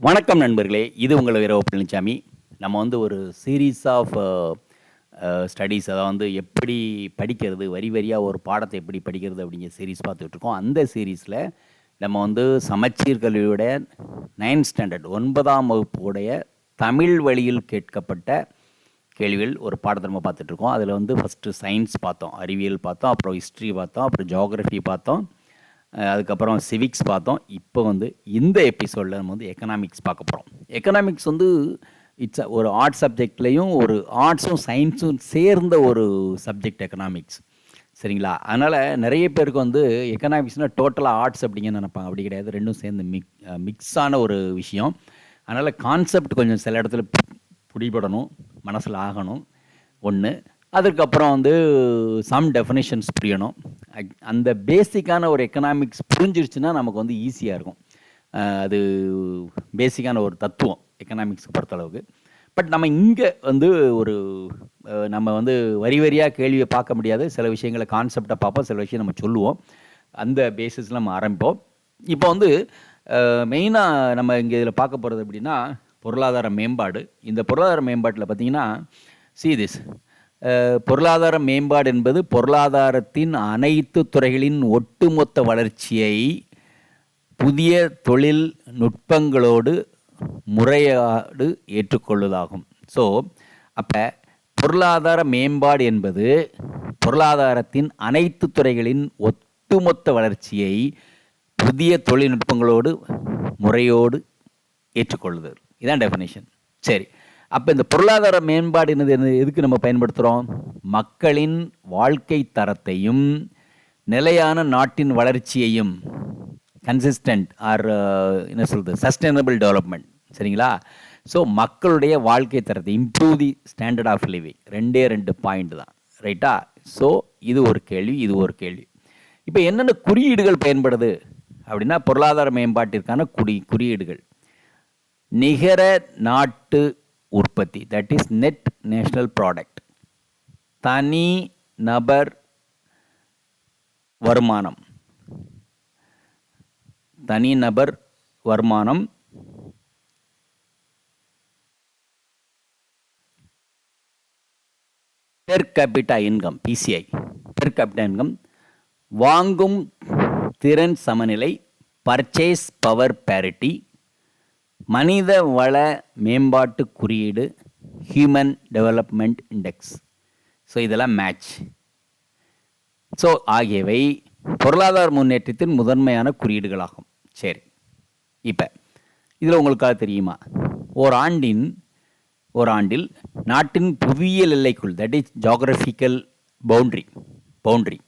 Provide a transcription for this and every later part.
வணக்கம் நண்பர்களே இது உங்கள் வீரவ பழனிசாமி நம்ம வந்து ஒரு சீரீஸ் ஆஃப் ஸ்டடீஸ் அதாவது வந்து எப்படி படிக்கிறது வரி வரியாக ஒரு பாடத்தை எப்படி படிக்கிறது அப்படிங்கிற சீரீஸ் பார்த்துட்ருக்கோம் அந்த சீரீஸில் நம்ம வந்து சமச்சீர் கல்வியோட நைன்த் ஸ்டாண்டர்ட் ஒன்பதாம் வகுப்புடைய தமிழ் வழியில் கேட்கப்பட்ட கேள்விகள் ஒரு பாடத்தை நம்ம பார்த்துட்ருக்கோம் அதில் வந்து ஃபஸ்ட்டு சயின்ஸ் பார்த்தோம் அறிவியல் பார்த்தோம் அப்புறம் ஹிஸ்ட்ரி பார்த்தோம் அப்புறம் ஜோக்ரஃபி பார்த்தோம். அதுக்கப்புறம் சிவிக்ஸ் பார்த்தோம். இப்போ வந்து இந்த எபிசோடில் நம்ம வந்து எக்கனாமிக்ஸ் பார்க்க போகிறோம் எக்கனாமிக்ஸ் வந்து இட்ஸ் ஒரு ஆர்ட் சப்ஜெக்ட்லேயும் ஒரு ஆர்ட்ஸும் சயின்ஸும் சேர்ந்த ஒரு சப்ஜெக்ட் எக்கனாமிக்ஸ் சரிங்களா? அதனால் நிறைய பேருக்கு வந்து எக்கனாமிக்ஸ்னால் டோட்டலாக ஆர்ட்ஸ் அப்படிங்க நினைப்பாங்க. அப்படி கிடையாது. ரெண்டும் சேர்ந்து மிக் மிக்ஸான ஒரு விஷயம். அதனால் கான்செப்ட் கொஞ்சம் சில இடத்துல பு- பிடிபடணும். மனசில் ஆகணும். ஒன்று அதுக்கப்புறம் வந்து சம் டெஃபினேஷன்ஸ் புரியணும். அந்த பேசிக்கான ஒரு எக்கனாமிக்ஸ் புரிஞ்சிருச்சுன்னா நமக்கு வந்து ஈஸியாக இருக்கும். அது பேசிக்கான ஒரு தத்துவம் எக்கனாமிக்ஸ் பொறுத்தளவுக்கு. பட் நம்ம இங்கே வந்து ஒரு நம்ம வந்து வரி வரியாக கேள்வியை பார்க்க முடியாது. சில விஷயங்களை கான்செப்டை பார்ப்போம் சில விஷயம் நம்ம சொல்லுவோம். அந்த பேசிஸில் நம்ம ஆரம்பிப்போம். இப்போ வந்து மெயினாக நம்ம இங்கே இதில் பார்க்க போகிறது அப்படின்னா பொருளாதார மேம்பாடு. இந்த பொருளாதார மேம்பாட்டில் பார்த்தீங்கன்னா சி திஸ் பொருளாதார மேம்பாடு என்பது பொருளாதாரத்தின் அனைத்து துறைகளின் ஒட்டுமொத்த வளர்ச்சியை புதிய தொழில் நுட்பங்களோடு முறையாடு ஏற்றுக்கொள்வதாகும். ஸோ அப்போ பொருளாதார மேம்பாடு என்பது பொருளாதாரத்தின் அனைத்து துறைகளின் ஒட்டுமொத்த வளர்ச்சியை புதிய தொழில்நுட்பங்களோடு முறையோடு ஏற்றுக்கொள்ளுதல் இதான் டெஃபினேஷன் சரி. அப்போ இந்த பொருளாதார மேம்பாடு என்னது எதுக்கு நம்ம பயன்படுத்துகிறோம் மக்களின் வாழ்க்கை தரத்தையும் நிலையான நாட்டின் வளர்ச்சியையும் கன்சிஸ்டன்ட் ஆர் uh, என்ன சொல்கிறது சஸ்டைனபிள் டெவலப்மெண்ட் சரிங்களா? ஸோ மக்களுடைய வாழ்க்கை தரத்தை improve the standard of living ரெண்டே ரெண்டு பாயிண்ட் தான் ரைட்டா ஸோ இது ஒரு கேள்வி இது ஒரு கேள்வி. இப்போ என்னென்ன குறியீடுகள் பயன்படுது? அப்படின்னா பொருளாதார மேம்பாட்டிற்கான குறி குறியீடுகள். நிகர நாட்டு உற்பத்தி. That is net national product தனி நபர் வருமானம். தனிநபர் வருமானம் per capita income PCI per capita income வாங்கும் திறன் சமநிலை பர்ச்சேஸ் பவர் பேரிட்டி மனித வள மேம்பாட்டு குறியீடு ஹியூமன் டெவலப்மெண்ட் இண்டெக்ஸ் ஸோ இதெல்லாம் மேட்ச் ஸோ ஆகியவை பொருளாதார முன்னேற்றத்தின் முதன்மையான குறியீடுகளாகும். சரி. இப்போ இதில் உங்களுக்காக தெரியுமா? ஓர் ஆண்டின் ஒரு ஆண்டில் நாட்டின் புவியியல் எல்லைக்குள் that is geographical boundary boundary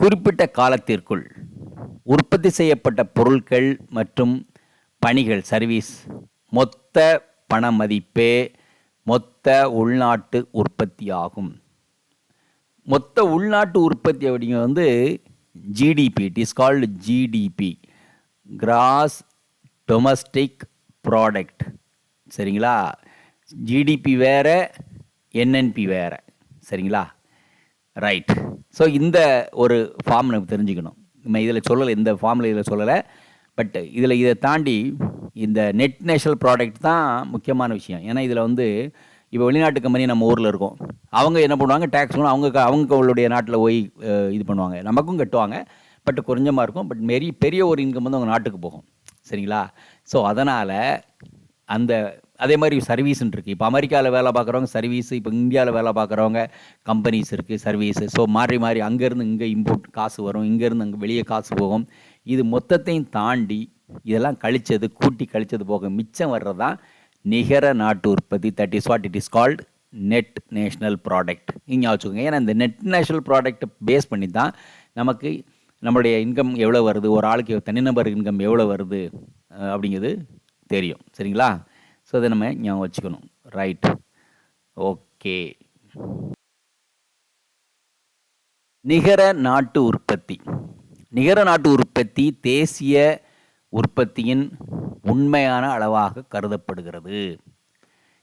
குறிப்பிட்ட காலத்திற்குள் உற்பத்தி செய்யப்பட்ட பொருட்கள் மற்றும் பணிகள் சர்வீஸ் மொத்த பண மதிப்பே மொத்த உள்நாட்டு உற்பத்தி ஆகும். மொத்த உள்நாட்டு உற்பத்தி அப்படிங்க வந்து GDP it is called GDP gross domestic product சரிங்களா? ஜிடிபி வேற என்என்பி வேறு. சரிங்களா? ரைட் ஸோ இந்த ஒரு ஃபார்ம் நமக்கு தெரிஞ்சுக்கணும். நம்ம இதில் சொல்லலை இந்த ஃபார்மில் இதில் சொல்லலை. பட் இதில் இதை தாண்டி இந்த நெட் நேஷனல் ப்ராடக்ட் தான் முக்கியமான விஷயம். ஏன்னா இதில் வந்து இப்போ வெளிநாட்டு கம்பெனி நம்ம ஊரில் இருக்கோம். அவங்க என்ன பண்ணுவாங்க? டேக்ஸ் அவங்க அவங்களுடைய நாட்டில் போய் இது பண்ணுவாங்க. நமக்கும் கட்டுவாங்க. பட் கொஞ்சமாக இருக்கும். பட் மெரி பெரிய ஒரு இன்கம் வந்து அவங்க நாட்டுக்கு போகும். சரிங்களா? ஸோ அதனால் அந்த அதே மாதிரி சர்வீஸ்ன்னு இருக்குது இப்போ அமெரிக்காவில் வேலை பார்க்குறவங்க சர்வீஸ் இப்போ இந்தியாவில் வேலை பார்க்குறவங்க கம்பெனிஸ் இருக்குது சர்வீஸு ஸோ மாறி மாறி அங்கேருந்து இங்கே இம்போர்ட் காசு வரும். இங்கேருந்து அங்கே வெளியே காசு போகும். இது மொத்தத்தையும் தாண்டி இதெல்லாம் கழிச்சது கூட்டி கழிச்சது போக மிச்சம் வர்றது தான் நிகர நாட்டு உற்பத்தி that is what it is called net national product இங்கே வச்சுக்கோங்க. ஏன்னா இந்த நெட் நேஷ்னல் ப்ராடக்ட்டை பேஸ் பண்ணி தான் நமக்கு நம்மளுடைய இன்கம் எவ்வளோ வருது ஒரு ஆளுக்கு தனிநபர் இன்கம் எவ்வளோ வருது அப்படிங்கிறது தெரியும். சரிங்களா? ஸோ அதை நம்ம ஞாபகம் வச்சுக்கணும். ரைட் ஓகே நிகர நாட்டு உற்பத்தி. நிகர நாட்டு உற்பத்தி தேசிய உற்பத்தியின் உண்மையான அளவாக கருதப்படுகிறது.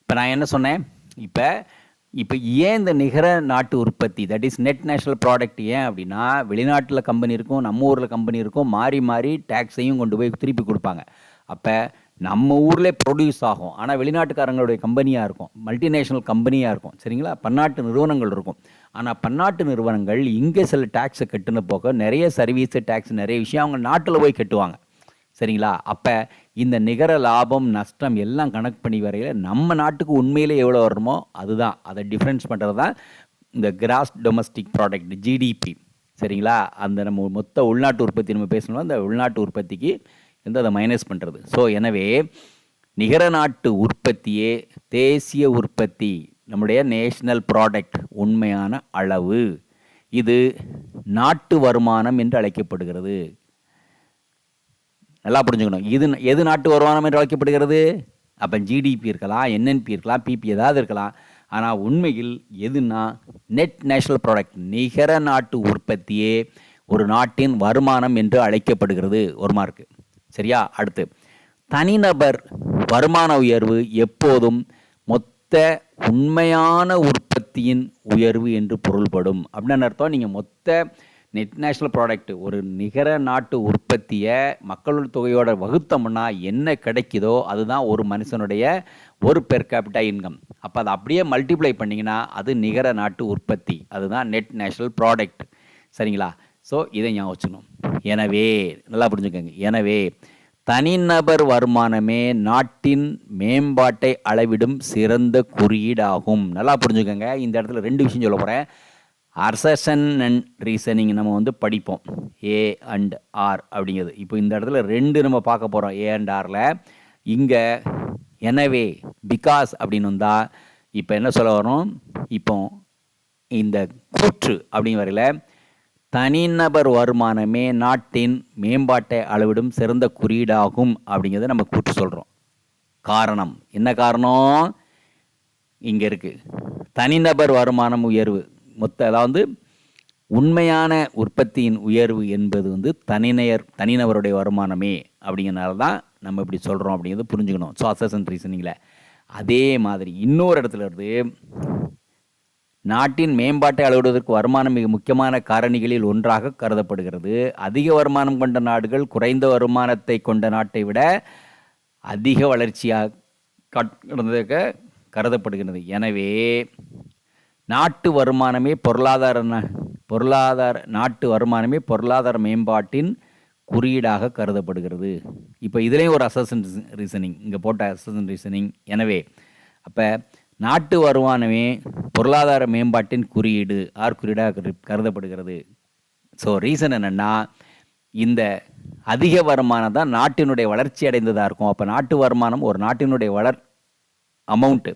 இப்போ நான் என்ன சொன்னேன்? இப்போ இப்போ ஏன் இந்த நிகர நாட்டு உற்பத்தி that is net national product ஏன் அப்படின்னா வெளிநாட்டில் கம்பெனி இருக்கும் நம்ம ஊரில் கம்பெனி இருக்கும் மாறி மாறி டேக்ஸையும் கொண்டு போய் திருப்பி கொடுப்பாங்க. அப்போ நம்ம ஊரில் ப்ரொடியூஸ் ஆகும். ஆனால் வெளிநாட்டுக்காரங்களுடைய கம்பெனியாக இருக்கும். மல்டிநேஷ்னல் கம்பெனியாக இருக்கும். சரிங்களா? பன்னாட்டு நிறுவனங்கள் இருக்கும். ஆனால் பன்னாட்டு நிறுவனங்கள் இங்கே சில டேக்ஸை கட்டுன போக நிறைய சர்வீஸு டேக்ஸ் நிறைய விஷயம் அவங்க நாட்டில் போய் கட்டுவாங்க. சரிங்களா? அப்போ இந்த நிகர லாபம் நஷ்டம் எல்லாம் கணக்கு பண்ணி வரையில் நம்ம நாட்டுக்கு உண்மையிலே எவ்வளோ வரணுமோ அதுதான். அதை டிஃப்ரென்ஸ் பண்ணுறது தான் இந்த கிராஸ் டொமஸ்டிக் ப்ராடக்ட் ஜிடிபி சரிங்களா? அந்த நம்ம மொத்த உள்நாட்டு உற்பத்தி நம்ம பேசணும் அந்த உள்நாட்டு உற்பத்திக்கு வந்து அதை மைனஸ் பண்ணுறது ஸோ எனவே நிகர நாட்டு உற்பத்தியே தேசிய உற்பத்தி நம்முடைய நேஷ்னல் ப்ராடக்ட் உண்மையான அளவு. இது நாட்டு வருமானம் என்று அழைக்கப்படுகிறது. நல்லா புரிஞ்சுக்கணும். இது எது நாட்டு வருமானம் என்று அழைக்கப்படுகிறது? அப்போ ஜிடிபி இருக்கலாம் என்என்பி இருக்கலாம் பிபி ஏதாவது இருக்கலாம். ஆனால் உண்மையில் எதுனா நெட் நேஷனல் ப்ராடக்ட் நிகர நாட்டு உற்பத்தியே ஒரு நாட்டின் வருமானம் என்று அழைக்கப்படுகிறது. ஒரு மார்க்கு சரியா? அடுத்து தனிநபர் வருமான உயர்வு எப்போதும் மொத்த உண்மையான உற்பத்தியின் உயர்வு என்று பொருள்படும். அப்படின்னு அர்த்தம் நீங்கள் மொத்த நெட் நேஷனல் ப்ராடக்ட் ஒரு நிகர நாட்டு உற்பத்தியை மக்களோட தொகையோட வகுத்தோம்னா என்ன கிடைக்குதோ அதுதான் ஒரு மனுஷனுடைய ஒரு பெர் கேபிட்டா இன்கம் அப்போ அதை அப்படியே மல்டிப்ளை பண்ணிங்கன்னா அது நிகர நாட்டு உற்பத்தி. அதுதான் நெட் நேஷனல் ப்ராடக்ட் சரிங்களா? ஸோ இதை ஞாபகம் வச்சுக்கணும். எனவே நல்லா புரிஞ்சுக்கோங்க. எனவே தனிநபர் வருமானமே நாட்டின் மேம்பாட்டை அளவிடும் சிறந்த குறியீடாகும். நல்லா புரிஞ்சுக்கோங்க. இந்த இடத்துல ரெண்டு விஷயம் சொல்ல போகிறேன் அர்சஷன் அண்ட் ரீசனிங் நம்ம வந்து படிப்போம். ஏ அண்ட் ஆர் அப்படிங்கிறது. இப்போ இந்த இடத்துல ரெண்டு நம்ம பார்க்க போகிறோம் ஏ அண்ட் ஆரில் இங்கே எனவே பிகாஸ் அப்படின்னு வந்தால் இப்போ என்ன சொல்ல வரோம் இப்போ இந்த கூற்று அப்படிங்கிற வரையில் தனிநபர் வருமானமே நாட்டின் மேம்பாட்டை அளவிடும் சிறந்த குறியீடாகும் அப்படிங்கிறத நம்ம கூற்று சொல்கிறோம் காரணம். என்ன காரணம்? இங்கே இருக்குது தனிநபர் வருமானம் உயர்வு. மொத்த அதாவது உண்மையான உற்பத்தியின் உயர்வு என்பது வந்து தனிநயர் தனிநபருடைய வருமானமே அப்படிங்கிறனால தான் நம்ம இப்படி சொல்கிறோம் அப்படிங்கிறது புரிஞ்சுக்கணும். ஸோ அசன் ரீசனிங்கில் அதே மாதிரி இன்னொரு இடத்துல இருந்து நாட்டின் மேம்பாட்டை அளவிடுவதற்கு வருமானம் மிக முக்கியமான காரணிகளில் ஒன்றாக கருதப்படுகிறது. அதிக வருமானம் கொண்ட நாடுகள் குறைந்த வருமானத்தை கொண்ட நாட்டை விட அதிக வளர்ச்சியாக கருதப்படுகிறது. எனவே நாட்டு வருமானமே பொருளாதார பொருளாதார நாட்டு வருமானமே பொருளாதார மேம்பாட்டின் குறியீடாக கருதப்படுகிறது. இப்போ இதுலேயும் ஒரு அசசன் ரீசனிங் இங்கே போட்ட அசசன் ரீசனிங் எனவே அப்போ நாட்டு வருமானமே பொருளாதார மேம்பாட்டின் குறியீடு ஆர் குறியீடாக கருதப்படுகிறது. ஸோ ரீசன் என்னென்னா இந்த அதிக வருமானம் தான் நாட்டினுடைய வளர்ச்சி அடைந்ததாக இருக்கும். அப்போ நாட்டு வருமானம் ஒரு நாட்டினுடைய வளர் அமௌண்ட்டு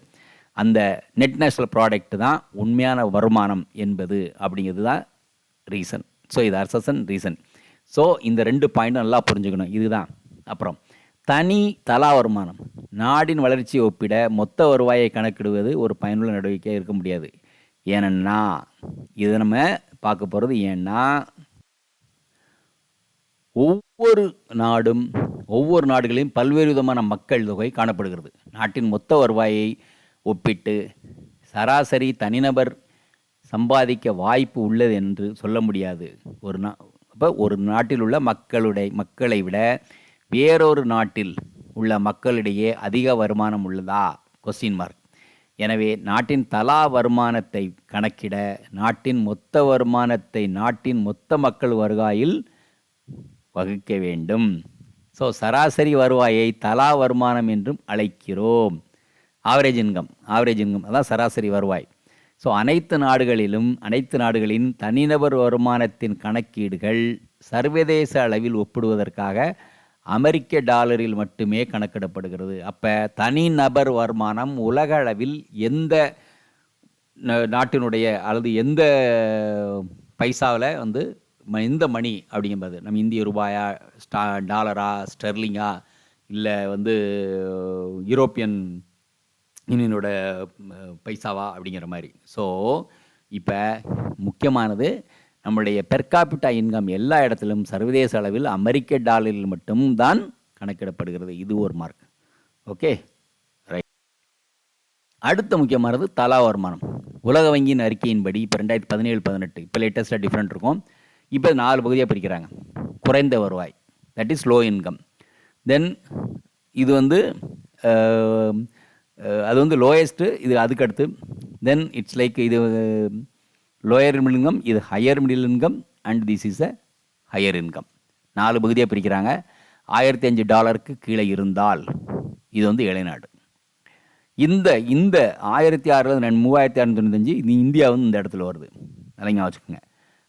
அந்த நெட் நேஷனல் ப்ராடக்ட் தான் உண்மையான வருமானம் என்பது அப்படிங்கிறது தான் ரீசன் ஸோ இது அர்சன் ரீசன் ஸோ இந்த ரெண்டு பாயிண்ட்டும் நல்லா புரிஞ்சுக்கணும். இதுதான். அப்புறம் தனி தலா வருமானம். நாடின் வளர்ச்சியை ஒப்பிட மொத்த வருவாயை கணக்கிடுவது ஒரு பயனுள்ள நடவடிக்கையாக இருக்க முடியாது. ஏனென்னா இதை நம்ம பார்க்க போகிறது ஏன்னா ஒவ்வொரு நாடும் ஒவ்வொரு நாடுகளையும் பல்வேறு விதமான மக்கள் தொகை காணப்படுகிறது. நாட்டின் மொத்த வருவாயை ஒப்பிட்டு சராசரி தனிநபர் சம்பாதிக்க வாய்ப்பு உள்ளது என்று சொல்ல முடியாது. ஒரு நா அப்போ ஒரு நாட்டில் உள்ள மக்களுடைய மக்களை விட வேறொரு நாட்டில் உள்ள மக்களிடையே அதிக வருமானம் உள்ளதா? கொஸ்டின் மார்க் எனவே நாட்டின் தலா வருமானத்தை கணக்கிட நாட்டின் மொத்த வருமானத்தை நாட்டின் மொத்த மக்கள் வருவாயில் வகுக்க வேண்டும். ஸோ சராசரி வருவாயை தலா வருமானம் என்றும் அழைக்கிறோம். ஆவரேஜ் இன்கம் ஆவரேஜ் இன்கம் அதான் சராசரி வருவாய். ஸோ அனைத்து நாடுகளிலும் அனைத்து நாடுகளின் தனிநபர் வருமானத்தின் கணக்கீடுகள் சர்வதேச அளவில் ஒப்பிடுவதற்காக அமெரிக்க டாலரில் மட்டுமே கணக்கிடப்படுகிறது. அப்போ தனிநபர் வருமானம் உலக அளவில் எந்த நாட்டினுடைய அல்லது எந்த பைசாவில் வந்து எந்த மணி அப்படிங்கும்போது நம்ம இந்திய ரூபாயா ஸ்டா டாலரா ஸ்டெர்லிங்கா இல்லை வந்து யூரோப்பியன் யூனியனோட பைசாவா அப்படிங்கிற மாதிரி. ஸோ இப்போ முக்கியமானது நம்முடைய பெர்காபிட்டா இன்கம் எல்லா இடத்திலும் சர்வதேச அளவில் அமெரிக்க டாலரில் மட்டும் தான் கணக்கிடப்படுகிறது. இது ஒரு மார்க் ஓகே ரைட் அடுத்த முக்கியமானது தலா வருமானம். உலக வங்கியின் அறிக்கையின்படி இப்போ ரெண்டாயிரத்தி பதினேழு பதினெட்டு இப்போ லேட்டஸ்ட்டாக டிஃப்ரெண்ட் இருக்கும். இப்போ நாலு பகுதியாக பிரிக்கிறாங்க. குறைந்த வருவாய். That is low income then இது வந்து அது வந்து லோயஸ்ட்டு இது அதுக்கடுத்து. தென் இட்ஸ் லைக் இது லோயர் மிடில் இன்கம் இது higher middle income and this is a higher income நாலு பகுதியாக பிரிக்கிறாங்க. ஆயிரத்தி அஞ்சு டாலருக்கு கீழே இருந்தால் இது வந்து இளைநாடு இந்த இந்த ஆயிரத்தி ஆறுல மூவாயிரத்தி அறுநூத்தி தொண்ணூத்தஞ்சு இது இந்தியா வந்து இந்த இடத்துல வருது. நிலைங்க வச்சுக்கோங்க.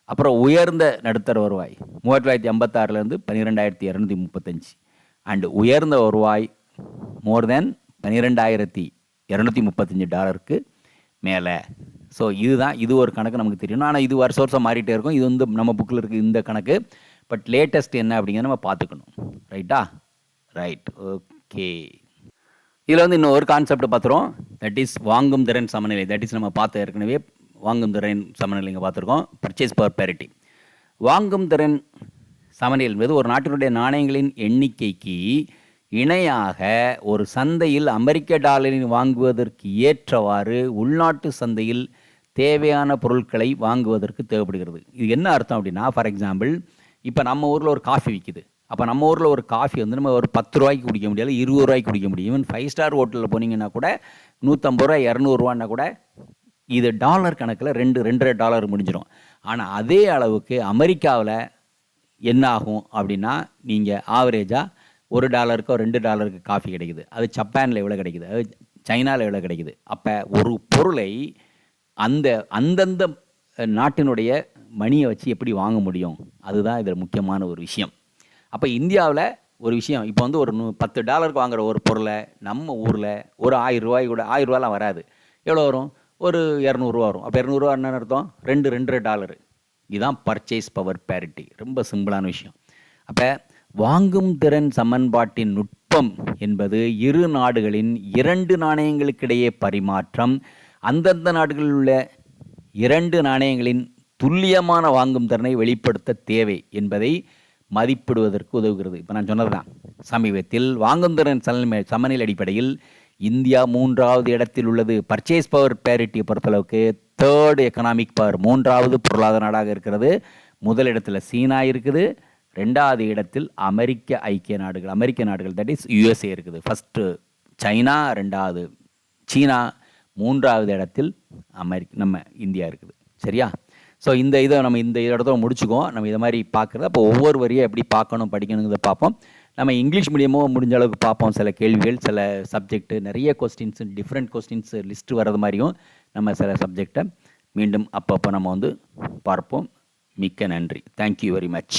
அப்புறம் உயர்ந்த நடுத்தர வருவாய் மூவாயிரத்தி தொள்ளாயிரத்தி ஐம்பத்தாறுலேருந்து பன்னிரெண்டாயிரத்தி இரநூத்தி முப்பத்தஞ்சு. அண்டு உயர்ந்த வருவாய் மோர் தென் பன்னிரெண்டாயிரத்தி இரநூத்தி முப்பத்தஞ்சு டாலருக்கு மேலே. ஸோ இதுதான் இது ஒரு கணக்கு நமக்கு தெரியணும். ஆனால் இது வருஷ வருஷம் மாறிட்டே இருக்கும். இது வந்து நம்ம புக்கில் இருக்குது இந்த கணக்கு. பட் லேட்டஸ்ட் என்ன அப்படிங்கிறத நம்ம பார்த்துக்கணும். ரைட்டா ரைட் ஓகே இதில் வந்து இன்னும் ஒரு கான்செப்ட் பார்த்துருவோம். தட் இஸ் வாங்கும் திறன் சமநிலை. தட் இஸ் நம்ம பார்த்த ஏற்கனவே வாங்கும் திறன் சமநிலைங்க பார்த்துருக்கோம். பர்ச்சேஸ் பவர் பேரிட்டி வாங்கும் திறன் சமநிலை என்பது ஒரு நாட்டினுடைய நாணயங்களின் எண்ணிக்கைக்கு இணையாக ஒரு சந்தையில் அமெரிக்க டாலரின் வாங்குவதற்கு ஏற்றவாறு உள்நாட்டு சந்தையில் தேவையான பொருட்களை வாங்குவதற்கு தேவைப்படுகிறது. இது என்ன அர்த்தம் அப்படின்னா ஃபார் எக்ஸாம்பிள் இப்போ நம்ம ஊரில் ஒரு காஃபி விற்கிது அப்போ நம்ம ஊரில் ஒரு காஃபி வந்து நம்ம ஒரு பத்து ரூபாய்க்கு குடிக்க முடியாது இருபது ரூபாய்க்கு குடிக்க முடியும். ஈவன் ஃபைவ் ஸ்டார் ஹோட்டலில் போனீங்கன்னா கூட நூற்றம்பது ரூபா இரநூறுவான்னா கூட இது டாலர் கணக்கில் ரெண்டு ரெண்டரை டாலர் முடிஞ்சிடும் ஆனால் அதே அளவுக்கு அமெரிக்காவில் என்ன ஆகும் அப்படின்னா நீங்கள் ஆவரேஜாக ஒரு டாலருக்கோ ரெண்டு டாலருக்கு காஃபி கிடைக்குது. அது ஜப்பானில் எவ்வளோ கிடைக்குது? அது சைனாவில் எவ்வளோ கிடைக்குது? அப்போ ஒரு பொருளை அந்த அந்தந்த நாட்டினுடைய மணியை வச்சு எப்படி வாங்க முடியும்? அதுதான் இதில் முக்கியமான ஒரு விஷயம். அப்போ இந்தியாவில் ஒரு விஷயம் இப்போ வந்து ஒரு நூ பத்து டாலருக்கு வாங்குகிற ஒரு பொருளை நம்ம ஊரில் ஒரு ஆயிரம் ரூபாய் கூட ஆயிரம் ரூபாலாம் வராது. எவ்வளோ வரும்? ஒரு இரநூறுவா வரும். அப்போ இரநூறுவா என்ன அர்த்தம்? ரெண்டு ரெண்டரை டாலரு. இதுதான் பர்ச்சேஸ் பவர் பேரிட்டி ரொம்ப சிம்பிளான விஷயம். அப்போ வாங்கும் திறன் சமன்பாட்டின் நுட்பம் என்பது இரு நாடுகளின் இரண்டு நாணயங்களுக்கிடையே பரிமாற்றம் அந்தந்த நாடுகளில் உள்ள இரண்டு நாணயங்களின் துல்லியமான வாங்கும் திறனை வெளிப்படுத்த தேவை என்பதை மதிப்பிடுவதற்கு உதவுகிறது. இப்போ நான் சொன்னதுதான். சமீபத்தில் வாங்கும் திறன் சமநிலை சமநிலை அடிப்படையில் இந்தியா மூன்றாவது இடத்தில் உள்ளது. பர்ச்சேஸ் பவர் பேரிட்டியை பொறுத்தளவுக்கு தேர்ட் எக்கனாமிக் பவர் மூன்றாவது பொருளாதார நாடாக இருக்கிறது. முதல் இடத்துல சீனா இருக்குது. ரெண்டாவது இடத்தில் அமெரிக்க ஐக்கிய நாடுகள் அமெரிக்க நாடுகள் தட் இஸ் யுஎஸ்ஏ இருக்குது. ஃபஸ்ட்டு சைனா ரெண்டாவது சீனா மூன்றாவது இடத்தில் அமெரிக்க நம்ம இந்தியா இருக்குது. சரியா? ஸோ இந்த இதை நம்ம இந்த இடத்துல முடிச்சுக்குவோம். நம்ம இதை மாதிரி பார்க்குறது அப்போ ஒவ்வொரு வரியை எப்படி பார்க்கணும் படிக்கணுங்கிறத பார்ப்போம். நம்ம இங்கிலீஷ் மீடியமும் முடிஞ்ச அளவுக்கு பார்ப்போம். சில கேள்விகள் சில சப்ஜெக்ட் நிறைய கொஸ்டின்ஸ் டிஃப்ரெண்ட் கொஸ்டின்ஸ் லிஸ்ட்டு வர்றது மாதிரியும் நம்ம சில சப்ஜெக்டை மீண்டும் அப்பப்போ நம்ம வந்து பார்ப்போம். மிக்க நன்றி. Thank you very much